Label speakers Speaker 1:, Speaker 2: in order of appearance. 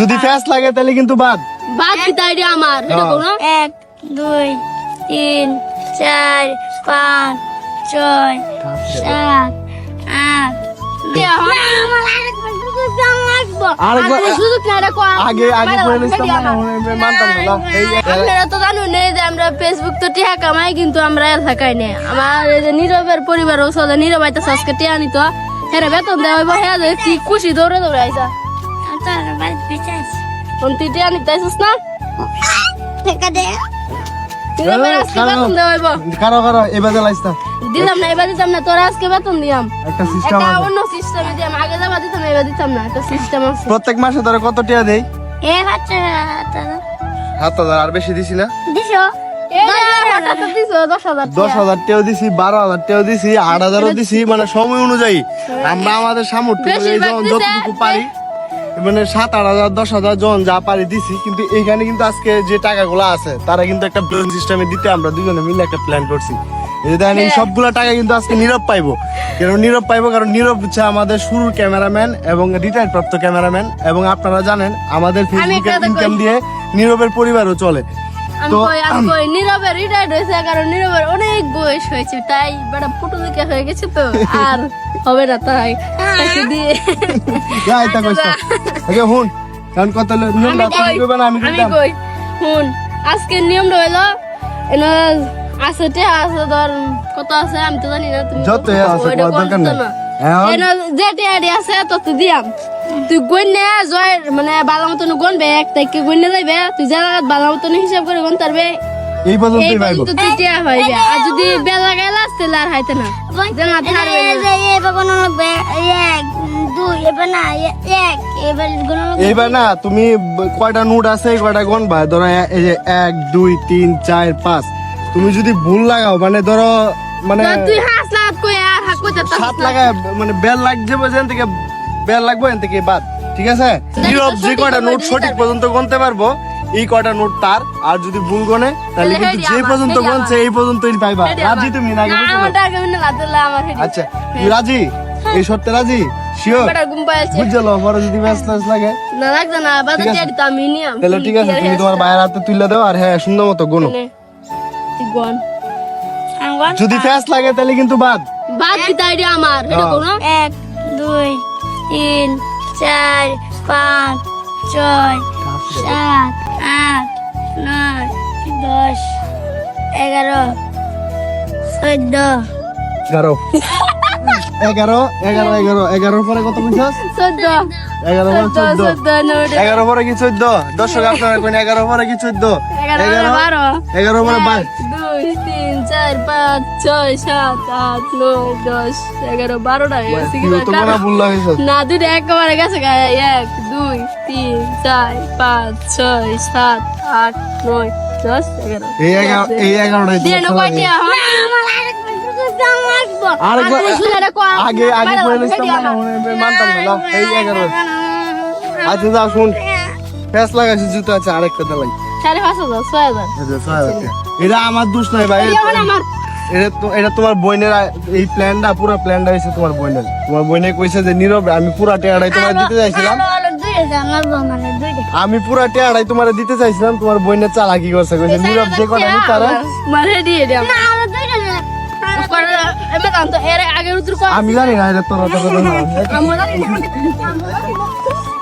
Speaker 1: যদি ফ্যাস লাগে তাহলে কিন্তু বাদ
Speaker 2: বাদ কি তাই আমার হ্যাঁ।
Speaker 3: এক দুই তিন চার পাঁচ ছয় সাত আট
Speaker 2: আমরা পরিবার ও চলে নীরব আইতে আজকে টিয়া নিত হ্যাঁ বেতন দেওয়া হইব হ্যাঁ কি খুশি দৌড়ে দৌড়ে আইসা কোন তুই টিয়া নিতে আইসিস না
Speaker 1: কারো কারো এবার লাইস
Speaker 2: দিলাম না এবার দিতাম না তোরা আজকে বেতন দিলাম একটা সিস্টেম আছে অন্য সিস্টেমে দিলাম না এবার দিতাম না একটা সিস্টেম
Speaker 1: প্রত্যেক মাসে ধরে কত টাকা এ হাজার হাজার আর বেশি দিছি না
Speaker 3: দিছো
Speaker 2: দশ
Speaker 1: হাজার দিছি বারো হাজার দিছি আট হাজারও দিছি মানে সময় অনুযায়ী আমরা আমাদের সামর্থ্য যতটুকু পারি মানে সাত আট হাজার দশ হাজার জন যা পারি দিছি কিন্তু এখানে কিন্তু আজকে যে টাকাগুলো আছে তারা কিন্তু একটা প্ল্যান সিস্টেমে দিতে আমরা দুজনে মিলে একটা প্ল্যান করছি দেখেন এই হ্যাঁ। সবগুলা টাকা কিন্তু আজকে নীরব পাইবো কারণ নীরব পাইবো কারণ নীরব হচ্ছে আমাদের শুরুর ক্যামেরাম্যান এবং রিটায়ার প্রাপ্ত ক্যামেরাম্যান এবং আপনারা জানেন আমাদের ফেসবুকের ইনকাম দিয়ে নীরবের পরিবারও চলে
Speaker 2: আমি কই কই নীরবের হয়েছে কারণ নীরবের অনেক বয়স হয়েছে তাই তো আর হবে না তাই দিয়ে আজকে নিয়ম রইলো এনা আছে আছে ধর কত আছে আমি তো জানি না যে আছে তত দিয়াম তুই গন্যা জয় মানে বালা মতন গন এক তাইকে তুই যা লাগাত বালা মতন হিসাব করে গন তারবে
Speaker 1: এই পর্যন্ত এই পর্যন্ত
Speaker 2: তুই টিয়া হইবে আর যদি বেলা গেল আসতে লার হাইতে না যেন থাকবে
Speaker 3: এই বাবা লাগবে এক দুই না এক এবার
Speaker 1: এবার না তুমি কয়টা নোট আছে কয়টা গন ভাই ধরো এই যে এক দুই তিন চার পাঁচ তুমি যদি ভুল লাগাও মানে ধরো
Speaker 2: মানে তুই হাস লাগ কই আর হাত কই সাত
Speaker 1: লাগায় মানে বেল লাগ যাবে যেন থেকে বেল লাগবে এন থেকে বাদ ঠিক আছে যে কয়টা নোট সঠিক পর্যন্ত গুনতে পারবো এই কয়টা নোট তার আর যদি ভুল গনে তাহলে কিন্তু যে পর্যন্ত গনছে এই পর্যন্ত পাইবা রাজি তুমি না আচ্ছা হ্যাঁ। রাজি এই শর্তে রাজি যদি হ্যাঁ। লাগে ঠিক আছে হ্যাঁ, তোমার হাতে তুলে আর হ্যাঁ মতো মানে, যদি ফ্যাস লাগে তাহলে কিন্তু বাদ
Speaker 2: বাদ কি আমার
Speaker 3: এক দুই তিন চার পাঁচ ছয় সাত আট নয় দশ এগারো চোদ্দ
Speaker 1: এগারো এগারো এগারো এগারো এগারোর পরে কত বুঝছস চোদ্দ এগারো পরে চোদ্দ এগারো পরে কি চোদ্দ দর্শক আপনারা কোন এগারো পরে কি চোদ্দ এগারো বারো এগারো পরে বারো
Speaker 2: দুই তিন চার পাঁচ ছয় সাত আট নয় দশ এগারো বারোটা না দুইটা একেবারে গেছে এক দুই তিন চার পাঁচ ছয় সাত আট নয় দশ এগারো
Speaker 1: এই এগারোটাই আগে আগে মানে আচ্ছা, শুন জুতো আছে এটা আমার দোষ নাই ভাই এটা তো এটা তোমার এই তোমার তোমার যে নীরব আমি পুরা টেয়ারাই তোমার দিতে চাইছিলাম আমি পুরা টেয়ারাই তোমার দিতে চাইছিলাম তোমার বোনের চালাকি করছে নীরব যে কথা তারা দিয়ে আমি জানি না এটা তোর